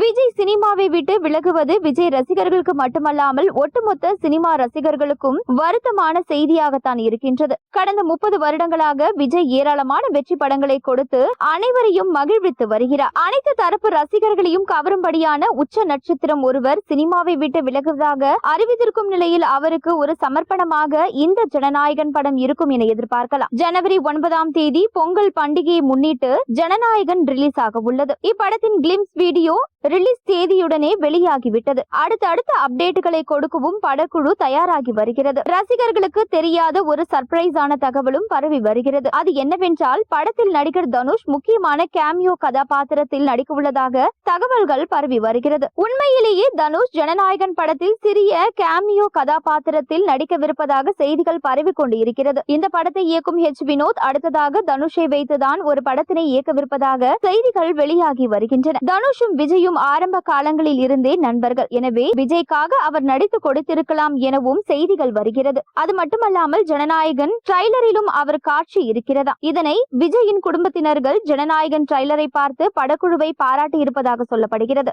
விஜய் சினிமாவை விட்டு விலகுவது விஜய் ரசிகர்களுக்கு மட்டுமல்லாமல் ஒட்டுமொத்த சினிமா ரசிகர்களுக்கும் வருத்தமான செய்தியாகத்தான் இருக்கின்றது. கடந்த முப்பது வருடங்களாக விஜய் ஏராளமான வெற்றி படங்களை கொடுத்து அனைவரையும் மகிழ்வித்து வருகிறார். அனைத்து தரப்பு ரசிகர்களையும் கவரும்படியான உச்ச நட்சத்திரம் ஒருவர் சினிமாவை விட்டு விலகுவதாக அறிவித்திருக்கும் நிலையில் அவருக்கு ஒரு சமர்ப்பணமாக இந்த ஜனநாயகன் படம் இருக்கும் என எதிர்பார்க்கலாம். ஜனவரி ஒன்பதாம் தேதி பொங்கல் பண்டிகையை முன்னிட்டு ஜனநாயகன் ரிலீஸ் ஆக உள்ளது. இப்படத்தின் கிளிம்ஸ் வீடியோ ரிலீஸ் தேதியுடனே வெளியாகிவிட்டது. அடுத்தடுத்த அப்டேட்டுகளை கொடுக்கவும் படக்குழு தயாராகி வருகிறது. ரசிகர்களுக்கு தெரியாத ஒரு சர்ப்ரைஸான தகவலும் பரவி வருகிறது. அது என்னவென்றால் படத்தில் நடிகர் தனுஷ் முக்கியமான கேமியோ கதாபாத்திரத்தில் நடிக்க உள்ளதாக தகவல்கள் பரவி வருகிறது. உண்மையிலேயே தனுஷ் ஜனநாயகன் படத்தில் சிறிய கேமியோ கதாபாத்திரத்தில் நடிக்கவிருப்பதாக செய்திகள் பரவி கொண்டு இருக்கிறது இந்த படத்தை இயக்கும் ஹெச் வினோத் அடுத்ததாக தனுஷை வைத்துதான் ஒரு படத்தினை இயக்கவிருப்பதாக செய்திகள் வெளியாகி வருகின்றன. தனுஷும் விஜயும் ஆரம்ப காலங்களில் இருந்தே நண்பர்கள். எனவே விஜய்க்காக அவர் நடித்து கொடுத்திருக்கலாம் எனவும் செய்திகள் வருகிறது. அது மட்டுமல்லாமல் ஜனநாயகன் ட்ரைலரிலும் அவர் காட்சி இருக்கிறதா இதனை விஜயின் குடும்பத்தினர்கள் ஜனநாயகன் ட்ரைலரை பார்த்து படக்குழுவை பாராட்டி இருப்பதாக சொல்லப்படுகிறது.